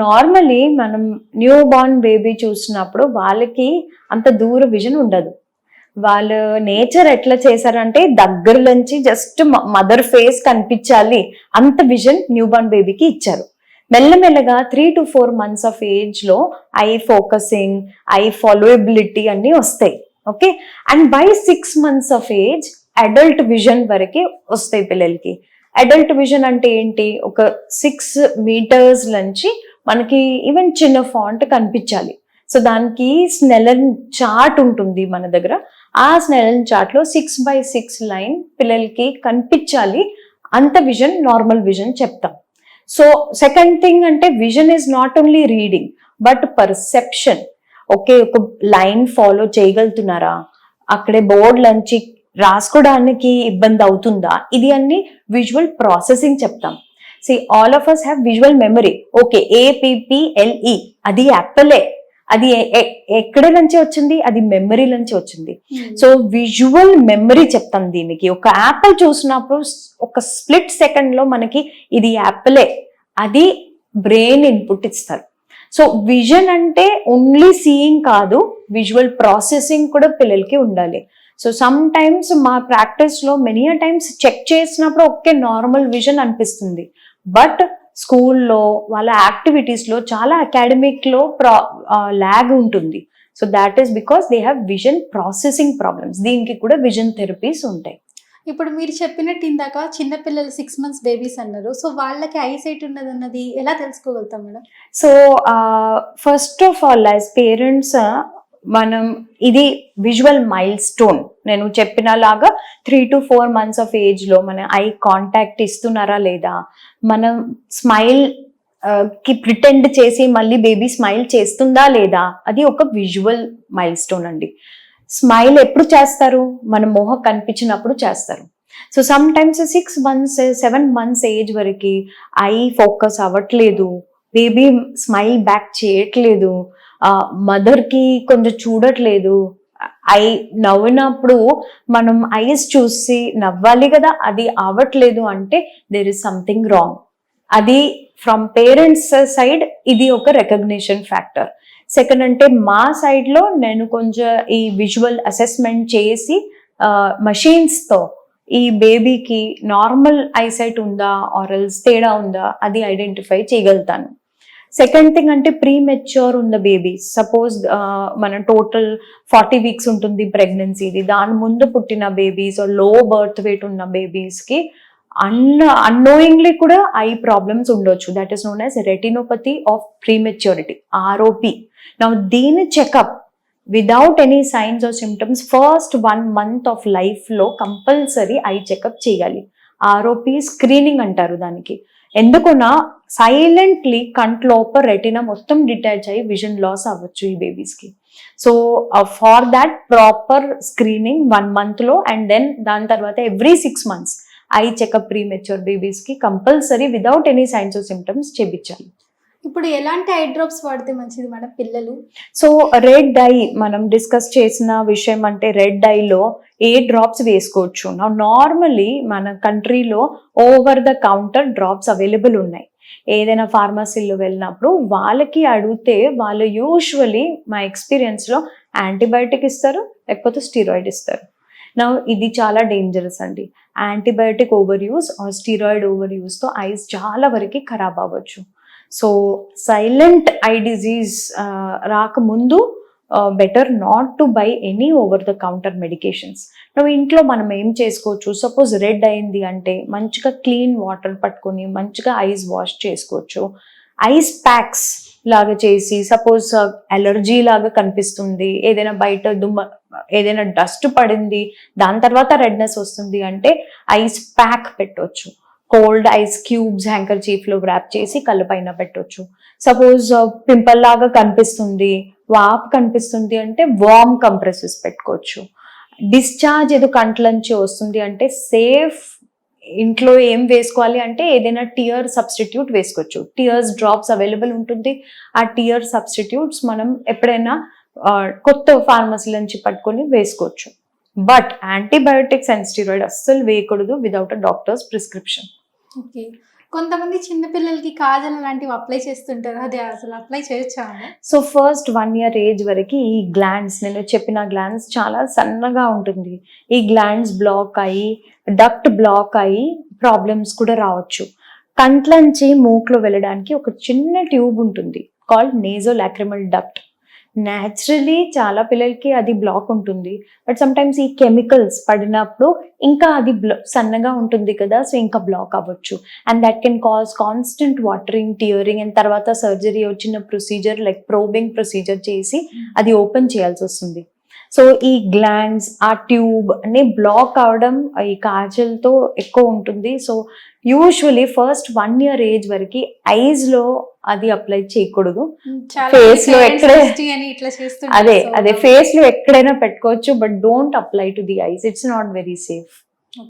Normally మనం new born baby చూసినప్పుడు వాళ్ళకి అంత దూర విజన్ ఉండదు. వాళ్ళు నేచర్ ఎట్లా చేశారంటే దగ్గర నుంచి జస్ట్ మదర్ ఫేస్ కనిపించాలి అంత విజన్ న్యూ బార్న్ బేబీకి ఇచ్చారు. మెల్లమెల్లగా three to four months of ఏజ్లో ఐ ఫోకసింగ్ ఐ ఫాలోయబిలిటీ అన్నీ వస్తాయి. Okay and by six months of age adult vision వరకే వస్తాయి పిల్లలకి. అడల్ట్ విజన్ అంటే ఏంటి? ఒక సిక్స్ మీటర్స్ నుంచి మనకి ఈవెన్ చిన్న ఫాంట్ కనిపించాలి. సో దానికి స్నెలన్ చార్ట్ ఉంటుంది మన దగ్గర. ఆ స్నెలన్ చార్ట్లో సిక్స్ బై సిక్స్ లైన్ పిల్లలకి కనిపించాలి. అంత విజన్ నార్మల్ విజన్ చెప్తాం. సో సెకండ్ థింగ్ అంటే vision is not only reading but perception okay ఒక లైన్ ఫాలో చేయగలుగుతున్నారా? అక్కడే బోర్డ్ నుంచి రాసుకోవడానికి ఇబ్బంది అవుతుందా? ఇది అన్ని విజువల్ ప్రాసెసింగ్ చెప్తాం. See all of us have visual memory okay A P P L E. అది యాపిలే అది ఎక్కడ నుంచి వచ్చింది? అది మెమరీ నుంచి వచ్చింది. సో విజువల్ మెమరీ చెప్తాం దీనికి. ఒక యాపిల్ చూసినప్పుడు ఒక స్ప్లిట్ సెకండ్లో మనకి ఇది యాపిలే అది బ్రెయిన్ ఇన్పుట్ ఇస్తారు. సో విజన్ అంటే ఓన్లీ సీయింగ్ కాదు విజువల్ ప్రాసెసింగ్ కూడా పిల్లలకి ఉండాలి. సో సమ్ టైమ్స్ మా ప్రాక్టీస్లో మెనీ టైమ్స్ చెక్ చేసినప్పుడు ఒకే నార్మల్ విజన్ అనిపిస్తుంది. బట్ స్కూల్లో వాళ్ళ యాక్టివిటీస్లో చాలా అకాడమిక్లో ప్రా ల్యాగ్ ఉంటుంది. So that is because they have vision processing problems దీనికి కూడా విజన్ థెరపీస్ ఉంటాయి. ఇప్పుడు మీరు చెప్పినట్టు ఇందాక చిన్నపిల్లలు సిక్స్ మంత్స్ బేబీస్ అన్నారు. సో వాళ్ళకి ఐసైట్ ఉన్నది అన్నది ఎలా తెలుసుకోగలుగుతాం madam? So first of all as parents మనం ఇది విజువల్ మైల్ స్టోన్ నేను చెప్పిన లాగా three to four months of ఏజ్లో మన ఐ కాంటాక్ట్ ఇస్తున్నారా లేదా? మనం స్మైల్కి ప్రిటెండ్ చేసి మళ్ళీ బేబీ స్మైల్ చేస్తుందా లేదా? అది ఒక విజువల్ మైల్ స్టోన్ అండి. స్మైల్ ఎప్పుడు చేస్తారు? మన మొహం కనిపించినప్పుడు చేస్తారు. So sometimes six months seven months age వరకు ఐ ఫోకస్ అవ్వట్లేదు. బేబీ స్మైల్ బ్యాక్ చేయట్లేదు. మదర్కి కొంచెం చూడట్లేదు. ఐ నవ్వినప్పుడు మనం ఐస్ చూసి నవ్వాలి కదా అది అవ్వట్లేదు అంటే దేర్ ఇస్ సంథింగ్ రాంగ్ అది ఫ్రమ్ పేరెంట్స్ సైడ్ ఇది ఒక రికగ్నిషన్ ఫ్యాక్టర్ సెకండ్ అంటే మా సైడ్లో నేను కొంచెం ఈ విజువల్ అసెస్మెంట్ చేసి మషీన్స్తో తో ఈ బేబీకి నార్మల్ ఐసైట్ ఉందా ఆరల్స్ తేడా ఉందా అది ఐడెంటిఫై చేయగలుగుతాను. సెకండ్ థింగ్ అంటే ప్రీ మెచ్యూర్ ఉన్న బేబీస్ సపోజ్ మన టోటల్ ఫార్టీ వీక్స్ ఉంటుంది ప్రెగ్నెన్సీది దాని ముందు పుట్టిన బేబీస్లో బర్త్ వెయిట్ ఉన్న బేబీస్కి అన్ అన్నోయింగ్లీ కూడా ఐ ప్రాబ్లమ్స్ ఉండొచ్చు. That is known as retinopathy of prematurity ROP నా దీని checkup without any signs or symptoms first one month of లైఫ్లో కంపల్సరీ ఐ చెకప్ చేయాలి. ఆర్ఓపి స్క్రీనింగ్ అంటారు దానికి. ఎందుకున్నా సైలెంట్లీ కంట్లోప రెటినా మొత్తం డిటాచ్ అయ్యి విజన్ లాస్ అవ్వచ్చు ఈ బేబీస్కి so far that proper screening one మంత్లో అండ్ దెన్ దాని తర్వాత every six months eye checkup premature బేబీస్కి compulsory without any signs of symptoms చేపించాలి. ఇప్పుడు ఎలాంటి ఐ డ్రాప్స్ వాడితే మంచిది మేడం పిల్లలు? సో రెడ్ డై మనం డిస్కస్ చేసిన విషయం అంటే రెడ్ డైలో ఏ డ్రాప్స్ వేసుకోవచ్చు? నా నార్మలీ మన కంట్రీలో over the counter drops available ఉన్నాయి. ఏదైనా ఫార్మసీలో వెళ్ళినప్పుడు వాళ్ళకి అడిగితే వాళ్ళు యూజువలీ మా ఎక్స్పీరియన్స్లో యాంటీబయాటిక్ ఇస్తారు లేకపోతే స్టీరాయిడ్ ఇస్తారు. నా ఇది చాలా డేంజరస్ అండి. Antibiotic overuse or steroid ఓవర్ యూస్తో ఐస్ చాలా వరకు ఖరాబ్ అవ్వచ్చు. సో సైలెంట్ ఐ డిజీజ్ రాకముందు better not to buy any over the counter medications. నువ్వు ఇంట్లో మనం ఏం చేసుకోవచ్చు? సపోజ్ రెడ్ అయింది అంటే మంచిగా క్లీన్ వాటర్ పట్టుకొని మంచిగా ఐస్ వాష్ చేసుకోవచ్చు. ఐస్ ప్యాక్స్ లాగా చేసి సపోజ్ అలర్జీ లాగా కనిపిస్తుంది. ఏదైనా బయట దుమ్మ ఏదైనా డస్ట్ పడింది దాని తర్వాత రెడ్నెస్ వస్తుంది అంటే ఐస్ ప్యాక్ పెట్టవచ్చు కోల్డ్ ఐస్ క్యూబ్స్ హ్యాంకర్ చీఫ్లో వ్రాప్ చేసి కళ్ళ పైన పెట్టవచ్చు సపోజ్ పింపుల్ లాగా కనిపిస్తుంది వాప్ కనిపిస్తుంది అంటే వార్మ్ కంప్రెసెస్ పెట్టుకోవచ్చు. డిశ్చార్జ్ ఏదో కంట్లోంచి వస్తుంది అంటే సేఫ్ ఇంట్లో ఏం వేసుకోవాలి అంటే ఏదైనా టియర్ సబ్స్టిట్యూట్ వేసుకోవచ్చు. టియర్స్ డ్రాప్స్ అవైలబుల్ ఉంటుంది. ఆ టియర్ సబ్స్టిట్యూట్స్ మనం ఎప్పుడైనా కొత్త ఫార్మసీ నుంచి పట్టుకొని వేసుకోవచ్చు. బట్ యాంటీబయోటిక్స్ అండ్ స్టీరాయిడ్ అస్సలు వేయకూడదు without a doctor's prescription okay. కొంతమంది చిన్నపిల్లలకి కాజల్ లాంటివి అప్లై చేస్తుంటారు. అది అసలు అప్లై చేయొచ్చా so first one year age వరకు ఈ గ్లాండ్స్ నేను చెప్పిన గ్లాండ్స్ చాలా సన్నగా ఉంటుంది. ఈ గ్లాండ్స్ బ్లాక్ అయ్యి డక్ట్ బ్లాక్ అయ్యి ప్రాబ్లమ్స్ కూడా రావచ్చు. కంట్లంచి మూక్లో వెళ్ళడానికి ఒక చిన్న ట్యూబ్ ఉంటుంది. Called nasolacrimal duct naturally చాలా పిల్లలకి అది బ్లాక్ ఉంటుంది. బట్ సమ్టైమ్స్ ఈ కెమికల్స్ పడినప్పుడు ఇంకా అది బ్ల సన్నగా ఉంటుంది కదా సో ఇంకా బ్లాక్ అవ్వచ్చు. And that can cause constant watering tearing and తర్వాత సర్జరీ వచ్చిన ప్రొసీజర్ లైక్ ప్రోబింగ్ ప్రొసీజర్ చేసి అది ఓపెన్ చేయాల్సి వస్తుంది. సో ఈ గ్లాండ్స్ ఆ ట్యూబ్ అన్ని బ్లాక్ అవడం ఈ కాజల్తో ఎక్కువ ఉంటుంది. So usually first one year age వరకు ఐజ్లో అది అప్లై చేయకూడదు. Face లో ఎక్కడే- అదే అదే ఫేస్లో ఎక్కడైనా పెట్టుకోవచ్చు but don't apply to the eyes it's not very safe